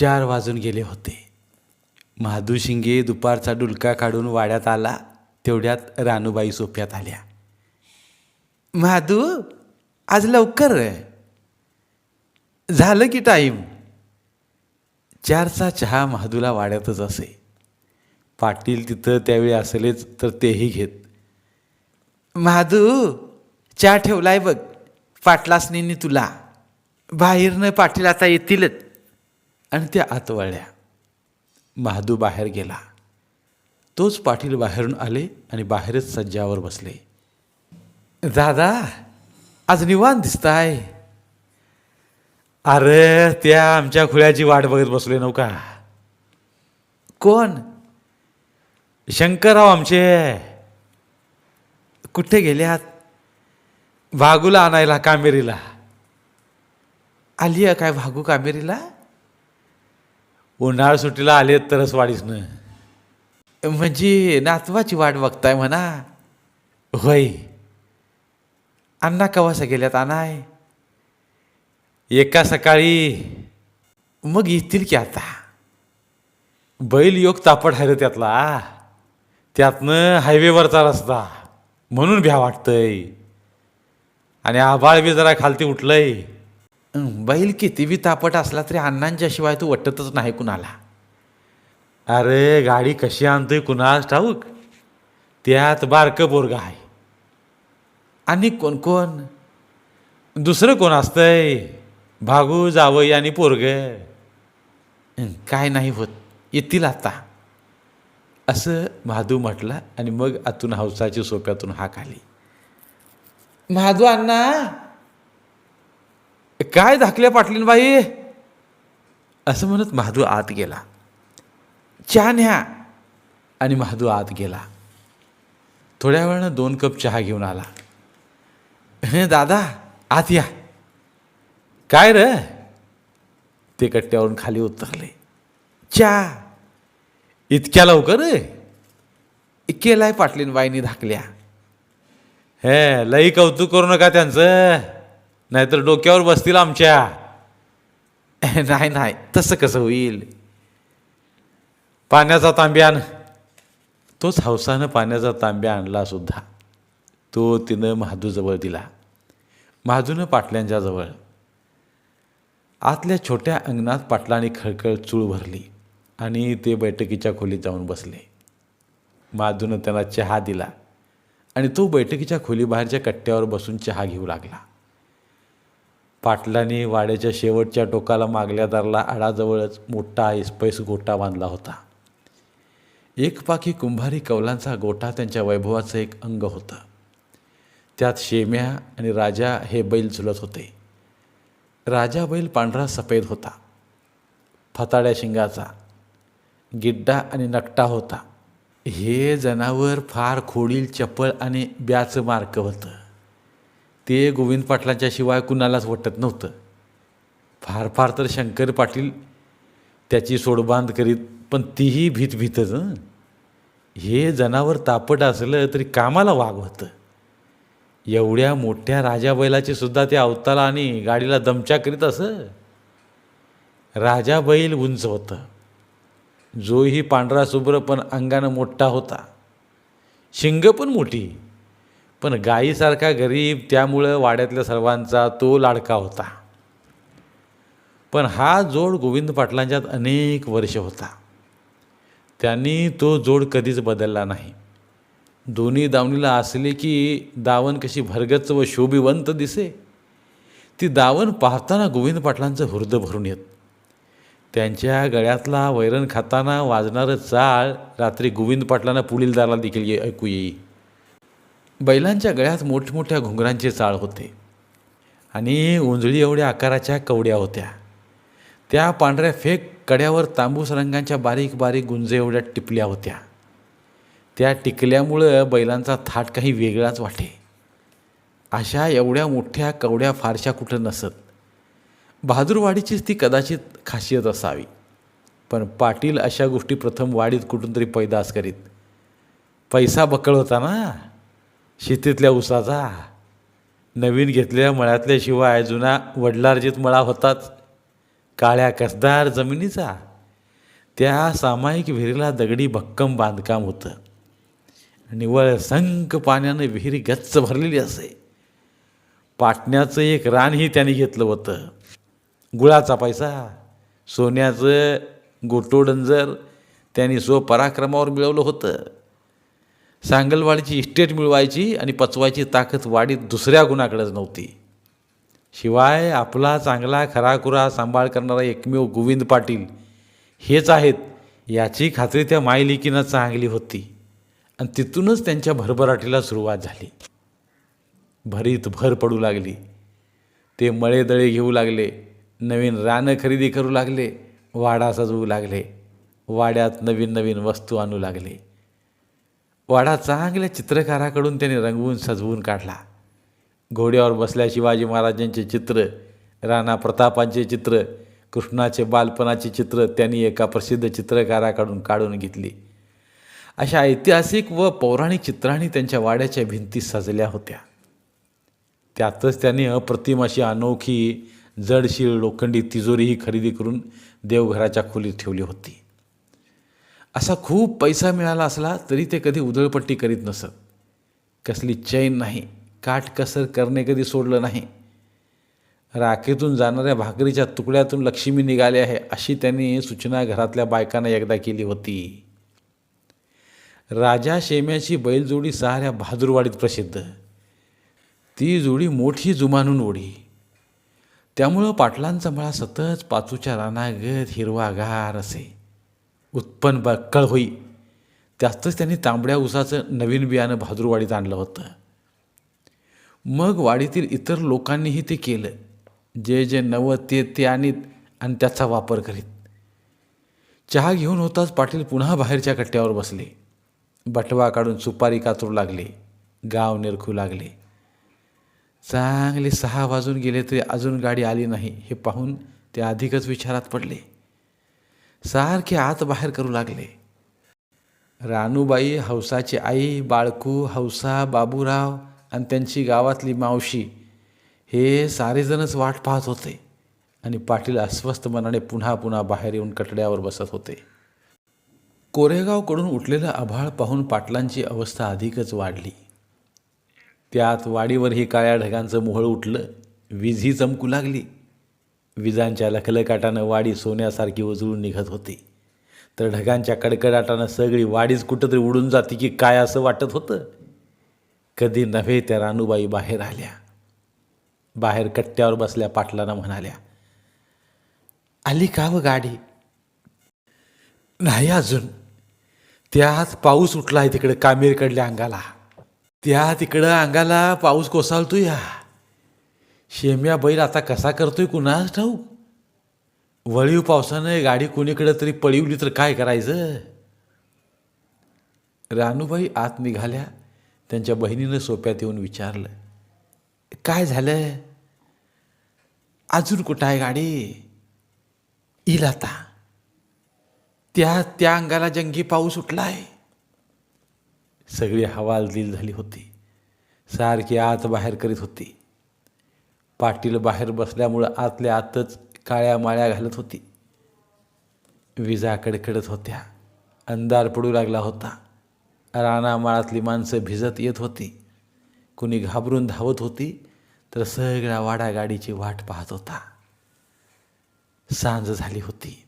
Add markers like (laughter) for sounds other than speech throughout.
चार वाजून गेले होते. महादू शिंगे दुपारचा डुलका काढून वाड्यात आला तेवढ्यात रानूबाई सोप्यात आल्या. महादू आज लवकर झालं की टाईम? चारचा चहा महादूला वाड्यातच असे. पाटील तिथं त्यावेळी असलेच तर तेही घेत. महादू चहा ठेवलाय बघ. पाटलासनींनी तुला. बाहेरनं पाटील आता येतीलच. आणि त्या आत वळल्या महादू बाहेर गेला. तोच पाटील बाहेरून आले आणि बाहेरच सज्जावर बसले. दादा आज निवांत दिसताय. अरे त्या आमच्या खुळ्याची वाट बघत बसले नव कोण? शंकरराव आमचे. कुठे गेल्यात? भागूला आणायला कामेरीला. आली आहे काय भागू कामेरीला? उन्हाळ सुट्टीला आले तरच वाडीसनं म्हणजे नातवाची वाट बघताय म्हणा. होय. अण्णा कवासा गेल्यात आणाय? एका सकाळी मग येतील की आता? बैल योग तापट आहे रे त्यातला. त्यातनं हायवेवरचा रस्ता. म्हणून भ्या वाटतंय. आणि आभाळ बी जरा खालती उठलंय. बैल किती बी तापट असला तरी अण्णांच्या शिवाय तू वाटतच नाही कुणाला. अरे गाडी कशी आणतोय कुणास ठाऊक? त्यात बारकं पोरगा आहे. आणि कोण कोण? दुसरं कोण असतंय? भागू जावई आणि पोरग. काय नाही होत. येतील आता. असं महादू म्हटला आणि मग आतून हौसाच्या सोप्यातून हाक आली. महादू अण्णा! काय धाकल्या पाटलीनबाई असं म्हणत महादू आत गेला. चहा न्या आणि महादू आत गेला. थोड्या वेळानं दोन कप चहा घेऊन आला. हे दादा आत या. काय र? ते कट्ट्यावरून खाली उतरले. चहा इतक्या लवकर केलाय पाटलीन बाईनी धाकल्या. हे लई कौतुक करू नका त्यांचं. नाहीतर डोक्यावर बसतील आमच्या. (laughs) नाही नाही तसं कसं होईल? पाण्याचा तांब्यान तोच हौसानं पाण्याचा तांब्या आणला सुद्धा. तो तिनं महादूजवळ दिला. महादूनं पाटल्यांच्या जवळ. आतल्या छोट्या अंगणात पाटलाने खळखळ चूळ भरली आणि ते बैठकीच्या खोलीत जाऊन बसले. महादूनं त्यांना चहा दिला आणि तो बैठकीच्या खोलीबाहेरच्या कट्ट्यावर बसून चहा घेऊ लागला. पाटलांनी वाड्याच्या शेवटच्या टोकाला मागल्या दारला आडाजवळच मोठा ऐसपैस गोटा बांधला होता. एक पाकी कुंभारी कौलांचा गोठा त्यांच्या वैभवाचं एक अंग होतं. त्यात शेम्या आणि राजा हे बैल झुलत होते. राजा बैल पांढरा सफेद होता. फताड्या शिंगाचा. गिड्डा आणि नकटा होता. हे जनावर फार खोडील चपळ आणि ब्याचं मार्क होतं. ते गोविंद पाटलांच्या शिवाय कुणालाच वाटत नव्हतं. फार फार तर शंकर पाटील त्याची सोडबांध करीत पण तीही भीतभीतच हे. जनावर तापट असलं तरी कामाला वाघ होतं. एवढ्या मोठ्या राजा बैलाची सुद्धा ते अवताला आणि गाडीला दमचा करीत असं? राजा बैल उंच होतं. जोही पांढरा शुभ्र पण अंगानं मोठा होता. शिंग पण मोठी. पण गाईसारखा गरीब त्यामुळं वाड्यातल्या सर्वांचा तो लाडका होता. पण हा जोड गोविंद पाटलांच्यात अनेक वर्ष होता. त्यांनी तो जोड कधीच बदलला नाही. दोन्ही दावणीला असले की दावण कशी भरगच्च व शोभिवंत दिसे. ती दावण पाहताना गोविंद पाटलांचं हृदय भरून येत. त्यांच्या गळ्यातला वैरण खाताना वाजणारं चाळ रात्री गोविंद पाटलांना पुढील दाराला देखील ऐकू येई. बैलांच्या गळ्यात मोठमोठ्या घुंगरांचे चाळ होते. आणि उंजळी एवढ्या आकाराच्या कवड्या होत्या. त्या पांढऱ्या फेक कड्यावर तांबूस रंगांच्या बारीक बारीक गुंजे एवढ्या टिपल्या होत्या. त्या टिकल्यामुळं बैलांचा थाट काही वेगळाच वाटे. अशा एवढ्या मोठ्या कवड्या फारशा कुठं नसत. बहादूरवाडीचीच ती कदाचित खासियत असावी. पण पाटील अशा गोष्टी प्रथम वाडीत कुठून तरी पैदास करीत. पैसा बकळ होता ना? शेतीतल्या उसाचा नवीन घेतलेल्या मळ्यातल्या शिवाय जुना वडलार्जित मळा होताच काळ्या कसदार जमिनीचा. त्या सामायिक विहिरीला दगडी भक्कम बांधकाम होतं. निवळ संख पाण्यानं विहिरी गच्च भरलेली असे. पाटण्याचं एक रानही त्यांनी घेतलं होतं. गुळाचा पैसा सोन्याचं गोटोडंजर त्यांनी स्वपराक्रमावर मिळवलं होतं. सांगलवाडीची इस्टेट मिळवायची आणि पचवायची ताकद वाडीत दुसऱ्या गुणाकडेच नव्हती. शिवाय आपला चांगला खराखुरा सांभाळ करणारा एकमेव गोविंद पाटील हेच आहेत याची खात्री त्या मायलिकीनं चांगली होती. आणि तिथूनच त्यांच्या भरभराटीला सुरुवात झाली. भरीत भर पडू लागली. ते मळेदळे घेऊ लागले. नवीन रानं खरेदी करू लागले. वाडा सजवू लागले. वाड्यात नवीन नवीन वस्तू आणू लागले. वाडा चांगल्या चित्रकाराकडून त्यांनी रंगवून सजवून काढला. घोड्यावर बसल्या शिवाजी महाराजांचे चित्र राणा प्रतापांचे चित्र कृष्णाचे बालपणाचे चित्र त्यांनी एका प्रसिद्ध चित्रकाराकडून काढून घेतली. अशा ऐतिहासिक व पौराणिक चित्रांनी त्यांच्या वाड्याच्या भिंती सजल्या होत्या. त्यातच त्यांनी अप्रतिम अशी अनोखी जडशीळ लोखंडी तिजोरीही खरेदी करून देवघराच्या खोलीत ठेवली होती. असा खूप पैसा मिळाला असला तरी ते कधी उधळपट्टी करीत नसत. कसली चैन नाही काटकसर करणे कधी सोडलं नाही. राखेतून जाणाऱ्या भाकरीच्या तुकड्यातून लक्ष्मी निघाली आहे अशी त्यांनी सूचना घरातल्या बायकांना एकदा केली होती. राजा शेम्याची बैलजोडी साऱ्या बहादूरवाडीत प्रसिद्ध. ती जोडी मोठी जुमानून ओढी. त्यामुळं पाटलांचा मळा सतत पाचूच्या रानागत हिरवागार असे. उत्पन्न बक्कळ होई. त्यातच त्यांनी तांबड्या उसाचं नवीन बियाणं बहादूरवाडीत आणलं होतं. मग वाडीतील इतर लोकांनीही ते केलं. जे जे नवं ते ते आणीत आणि त्याचा वापर करीत. चहा घेऊन होताच पाटील पुन्हा बाहेरच्या कट्ट्यावर बसले. बटवा काढून सुपारी कातरू लागले. गाव निरखू लागले. चांगले सहा वाजून गेले तरी अजून गाडी आली नाही हे पाहून ते अधिकच विचारात पडले. सारखे आत बाहेर करू लागले. रानूबाई हौसाची आई बाळकू हौसा बाबूराव आणि त्यांची गावातली मावशी हे सारेजणच वाट पाहत होते आणि पाटील अस्वस्थ मनाने पुन्हा पुन्हा बाहेर येऊन कटड्यावर बसत होते. कोरेगावकडून उठलेलं आभाळ पाहून पाटलांची अवस्था अधिकच वाढली. त्यात वाडीवरही काळ्या ढगांचं मोहळ उठलं वीजही चमकू लागली. विजांच्या लखलकाटानं वाडी सोन्यासारखी उजळून निघत होती. तर ढगांच्या कडकडाटानं सगळी वाडीच कुठंतरी उडून जाते की काय असं वाटत होतं? कधी नव्हे त्या रानूबाई बाहेर आल्या. बाहेर कट्ट्यावर बसल्या पाटलांना म्हणाल्या आली का व गाडी? नाही अजून. त्यात पाऊस उठला आहे तिकडे कामेरकडल्या अंगाला. त्या तिकडं अंगाला पाऊस कोसळतो या शेम्या बैल आता कसा करतोय कुणास ठाऊक वळीव पावसानं गाडी कोणीकडे तरी पळिवली तर काय करायचं? रानूबाई आत निघाल्या त्यांच्या बहिणीनं सोप्यात येऊन विचारलं काय झालं? अजून कुठं आहे गाडी? येईल आता. त्या त्या अंगाला जंगी पाऊस उठलाय. सगळी हवालदिल झाली होती. सारखी आत बाहेर करीत होती. पाटील बाहेर बसल्यामुळं आतल्या आतच काळ्या माळ्या घालत होती. विजा कडकडत होत्या. अंधार पडू लागला होता. रानामाळातली माणसं भिजत येत होती. कुणी घाबरून धावत होती तर सगळ्या वाडा गाडीची वाट पाहत होता. सांज झाली होती.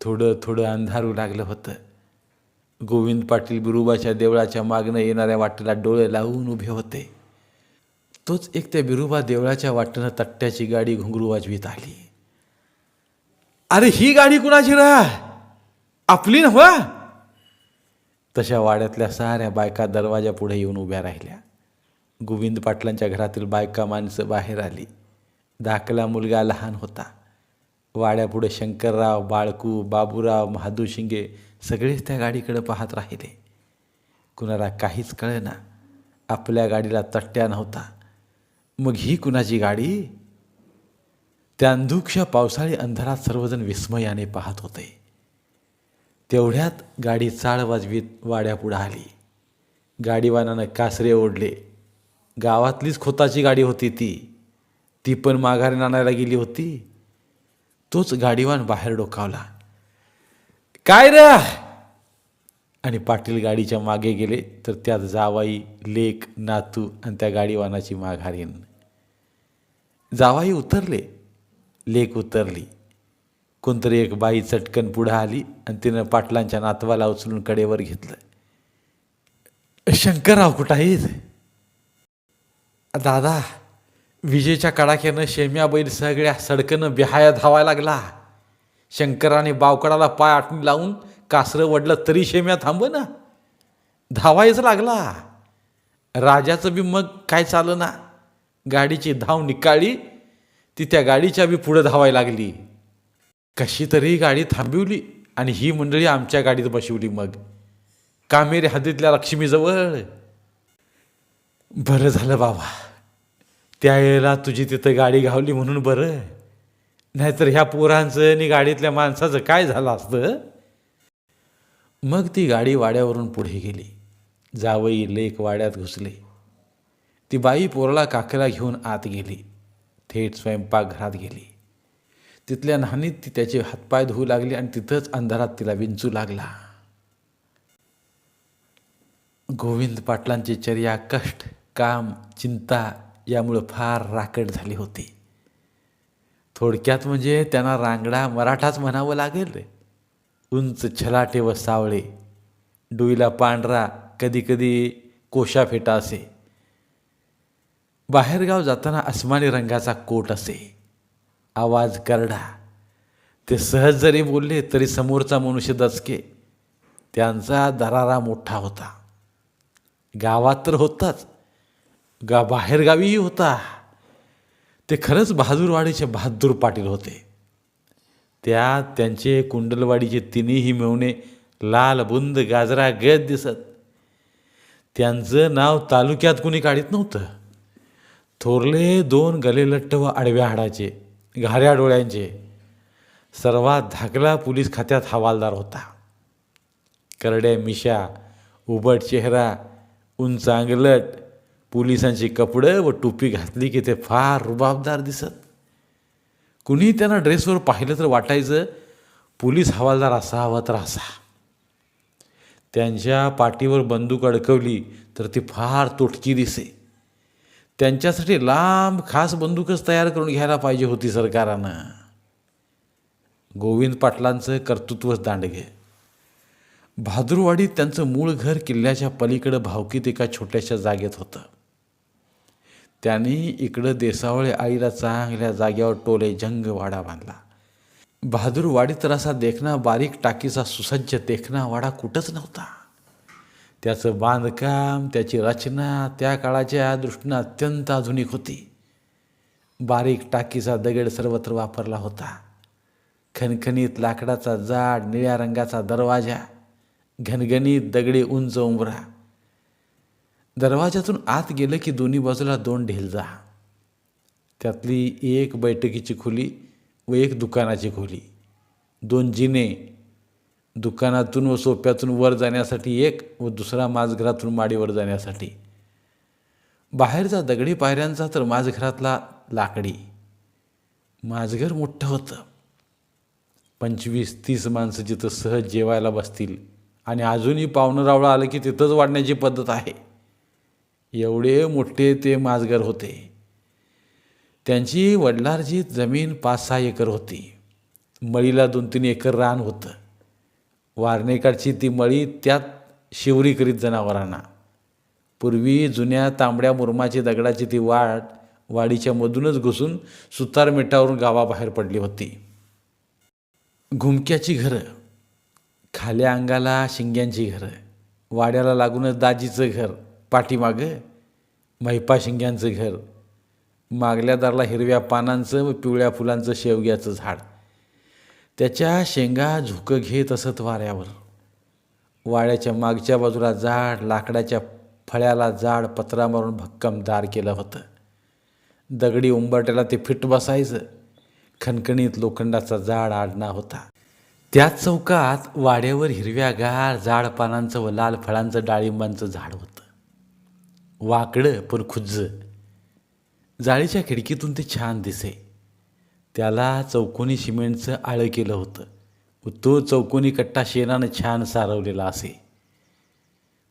थोडं थोडं अंधारू लागलं होतं. गोविंद पाटील बिरुबाच्या देवळाच्या मागणं येणाऱ्या वाटेला डोळे लावून उभे होते. तोच एक त्या बिरुबा देवळाच्या वाटेनं तट्ट्याची गाडी घुंगरू वाजवीत आली. अरे ही गाडी कुणाची रा? आपली नव्हा? तशा वाड्यातल्या साऱ्या बायका दरवाजा पुढे येऊन उभ्या राहिल्या. गोविंद पाटलांच्या घरातील बायका माणसं बाहेर आली. धाकला मुलगा लहान होता. वाड्यापुढे शंकरराव बाळकू बाबूराव महादू शिंगे सगळेच त्या गाडीकडे पाहत राहिले. कुणाला काहीच कळेना. आपल्या गाडीला तट्ट्या नव्हता. मग ही कुणाची गाडी? त्या अंधुक्ष पावसाळी अंधारात सर्वजण विस्मयाने पाहत होते. तेवढ्यात गाडी चाळ वाजवीत वाड्यापुढं आली. गाडीवानानं कासरे ओढले. गावातलीच खोताची गाडी होती ती. ती पण माघारी आणायला गेली होती. तोच गाडीवान बाहेर डोकावला. काय रे? आणि पाटील गाडीच्या मागे गेले तर त्यात जावाई लेक नातू आणि त्या गाडीवानाची माघारीन. जावाई उतरले. लेक उतरली. कोणतरी एक बाई चटकन पुढं आली आणि तिनं पाटलांच्या नातवाला उचलून कडेवर घेतलं. शंकरराव कुठं आहेत? दादा विजेच्या कडाक्यानं शेम्या बैल सगळ्या सडकनं बिहाया धावायला लागला. शंकराने बावकडाला पाय आटणी लावून कासरं वडलं तरी शेम्या थांब ना धावायच लागला. राजाचं बी मग काय चालं ना गाडीची धाव निकाळली ती त्या गाडीच्या बी पुढं धावायला लागली. कशी तरी गाडी थांबवली आणि ही मंडळी आमच्या गाडीत बसवली मग. कामेरी हद्दीतल्या लक्ष्मीजवळ. बरं झालं बाबा. त्यावेळेला तुझी तिथं गाडी घावली म्हणून बरं. नाहीतर ह्या पोरांचं आणि गाडीतल्या माणसाचं काय झालं असतं? मग ती गाडी वाड्यावरून पुढे गेली. जावई लेक वाड्यात घुसले. ती बाई पोरला काकेला घेऊन आत गेली. थेट स्वयंपाकघरात गेली. तिथल्या न्हाणीत ती त्याचे हातपाय धुवू लागली आणि तिथंच अंधारात तिला विंचू लागला. गोविंद पाटलांची चर्या कष्ट काम चिंता यामुळं फार राकट झाली होती. थोडक्यात म्हणजे त्यांना रांगडा मराठाच म्हणावं लागेल रे. उंच छलाटे व सावळे. डोईला पांढरा कधीकधी कोशा फेटा असे. बाहेरगाव जाताना अस्मानी रंगाचा कोट असे. आवाज करडा. ते सहज जरी बोलले तरी समोरचा मनुष्य दचके. त्यांचा दरारा मोठा होता. गावात तर होताच. गा बाहेरगावीही होता. ते खरंच बहादूरवाडीचे बहादूर पाटील होते. त्यात त्यांचे कुंडलवाडीचे तिन्ही मिळवणे लाल बुंद गाजरा गद दिसत. त्यांचं नाव तालुक्यात कुणी काढीत नव्हतं. थोरले दोन गलेलट्ट व आडव्या हाडाचे घाऱ्या डोळ्यांचे सर्वात धाकला पोलीस खात्यात हवालदार होता. करड्या मिशा उबट चेहरा उंच अंगलट पोलिसांची कपडं व टोपी घातली की ते फार रुबाबदार दिसत. कुणी त्यांना ड्रेसवर पाहिलं तर वाटायचं पोलीस हवालदार असावा तर असा त्यांच्या पाठीवर बंदूक अडकवली तर ती फार तोटकी दिसे. त्यांच्यासाठी लांब खास बंदूकच तयार करून घ्यायला पाहिजे होती सरकारानं. गोविंद पाटलांचं कर्तृत्वच दांडगे भाद्रुवाडीत त्यांचं मूळ घर किल्ल्याच्या पलीकडं भावकीत एका छोट्याशा जागेत होतं. त्यांनी इकडं देसावळे आईला चांगल्या जाग्यावर टोले जंग वाडा बांधला. भादूरवाडीत तर असा देखणा बारीक टाकीचा सुसज्ज देखणा वाडा कुठंच नव्हता. त्याचं बांधकाम त्याची रचना त्या काळाच्या दृष्टीनं अत्यंत आधुनिक होती. बारीक टाकीचा दगड सर्वत्र वापरला होता. खणखणीत लाकडाचा जाड निळ्या रंगाचा दरवाजा घनघणीत दगडी उंच उंबरा. दरवाजातून आत गेलं की दोन्ही बाजूला दोन ढेलजा त्यातली एक बैठकीची खोली व एक दुकानाची खोली. दोन जिने दुकानातून व सोप्यातून वर जाण्यासाठी एक व दुसरा माझघरातून माडीवर जाण्यासाठी. बाहेरचा दगडी पायऱ्यांचा तर माझघरातला लाकडी. माझघर मोठं होतं. पंचवीस तीस माणसं जिथं सहज जेवायला बसतील. आणि अजूनही पाहुणं रावळं आलं की तिथंच वाढण्याची पद्धत आहे. एवढे मोठे ते माझघर होते. त्यांची वडलारची जमीन पाच सहा एकर होती. मळीला दोन तीन एकर रान होतं. वारणेकडची ती मळी त्यात शिवरी करीत जनावरांना. पूर्वी जुन्या तांबड्या मुरमाची दगडाची ती वाट वाडीच्या मधूनच घुसून सुतार मिठावरून गावाबाहेर पडली होती. घुमक्याची घरं खाल्या अंगाला शिंग्यांची घरं वाड्याला लागूनच दाजीचं घर पाठीमागं महिपा शिंग्यांचं घर मागल्या दारला हिरव्या पानांचं व पिवळ्या फुलांचं शेवग्याचं झाड. त्याच्या शेंगा झुकं घेत असत वाऱ्यावर. वाड्याच्या मागच्या बाजूला जाड लाकडाच्या फळ्याला जाड पत्रा मारून भक्कमदार केलं होतं. दगडी उंबरट्याला ते फिट बसायचं. खणखणीत लोखंडाचा जाड आडणा होता. त्याच चौकात वाड्यावर हिरव्यागार जाड पानांचं व लाल फळांचं डाळिंबांचं झाड होतं. वाकडं पण खुज्ज जाळीच्या खिडकीतून ते छान दिसे. त्याला चौकोनी सिमेंटचं आळं केलं होतं. तो चौकोनी कट्टा शेणानं छान सारवलेला असे.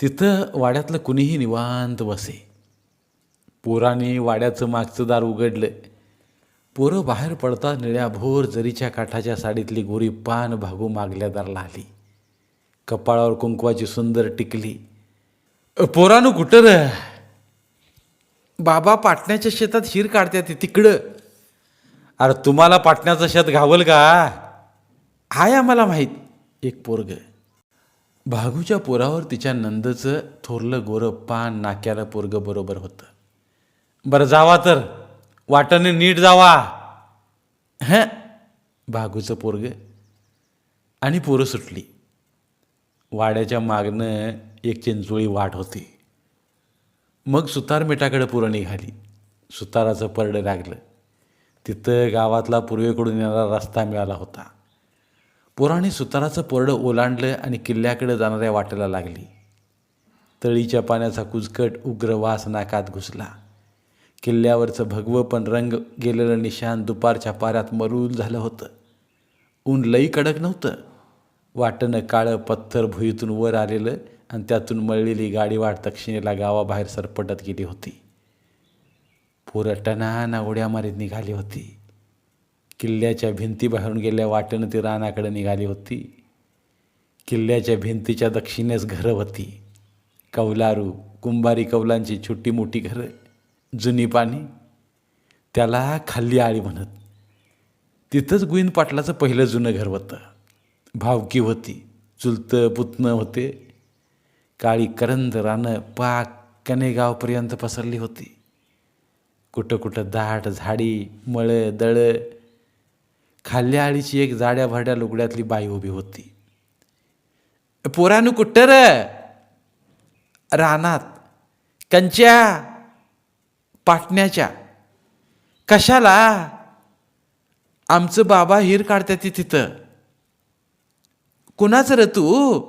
तिथं वाड्यातलं कुणीही निवांत बसे. पोराने वाड्याचं मागचं दार उघडलं. पोरं बाहेर पडता निळ्याभोर जरीच्या काठाच्या साडीतली गोरी पान भागू मागल्या दारला आली. कपाळावर कुंकवाची सुंदर टिकली. पोरानं कुठं र? बाबा पाटण्याच्या शेतात हिर काढत्या ते तिकडं. अरे तुम्हाला पाटण्याचं शेत घावल का? हाय आम्हाला माहीत. एक पोरग भागूच्या पोरावर तिच्या नंदचं थोरलं गोरं पान नाक्याला पोरग बरोबर होतं. बरं जावा तर. वाटाने नीट जावा. हं? भागूचं पोरग. आणि पोरं सुटली. वाड्याच्या मागनं एक चिंचोळी वाट होती. मग सुतारमेटाकडे पुरं निघाली. सुताराचं परडं लागलं तिथं गावातला पूर्वेकडून येणारा रस्ता मिळाला होता. पोराने सुताराचं पोरडं ओलांडलं आणि किल्ल्याकडे जाणाऱ्या वाटेला लागली. तळीच्या पाण्याचा कुजकट उग्र वास नाकात घुसला. किल्ल्यावरचं भगवं पण रंग गेलेलं निशान दुपारच्या पाऱ्यात मरूल झालं होतं. ऊन लई कडक नव्हतं. वाटणं काळं पत्थर भुईतून वर आलेलं आणि त्यातून मळलेली गाडीवाट दक्षिणेला गावाबाहेर सरपटत गेली होती. पोरं टनाना उड्या मारीत निघाली होती. किल्ल्याच्या भिंती बाहेरून गेल्या वाटेनं ती रानाकडे निघाली होती. किल्ल्याच्या भिंतीच्या दक्षिणेस घरं होती. कौलारू कुंभारी कौलांची छोटी मोठी घरं जुनी पाणी त्याला खाल्ली आळी म्हणत. तिथंच गुईन पाटलाचं पहिलं जुनं घर होतं. भावकी होती चुलतं पुतणं होते. काळी करंद रानं पाक कनेगावपर्यंत पसरली होती. कुठं कुठं दाट झाडी मळं दळं. खाल्ल्या आळीची एक जाड्या भरड्या लुगड्यातली बाई उभी होती. पोरानं कुठं र? रानात. कंच्या. पाटण्याच्या. कशाला? आमचं बाबा हिर काढतात ती तिथं. कुणाचं र तू?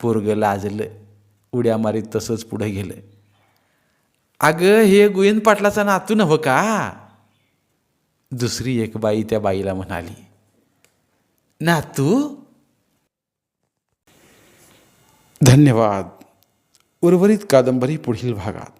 पोरग लाजलं. उड्या मारीत तसंच पुढे गेलं. अगं हे गोविंद पाटलाचा नातू नव्ह का? दुसरी एक बाई त्या बाईला म्हणाली नातू धन्यवाद. उर्वरित कादंबरी पुढील भागात.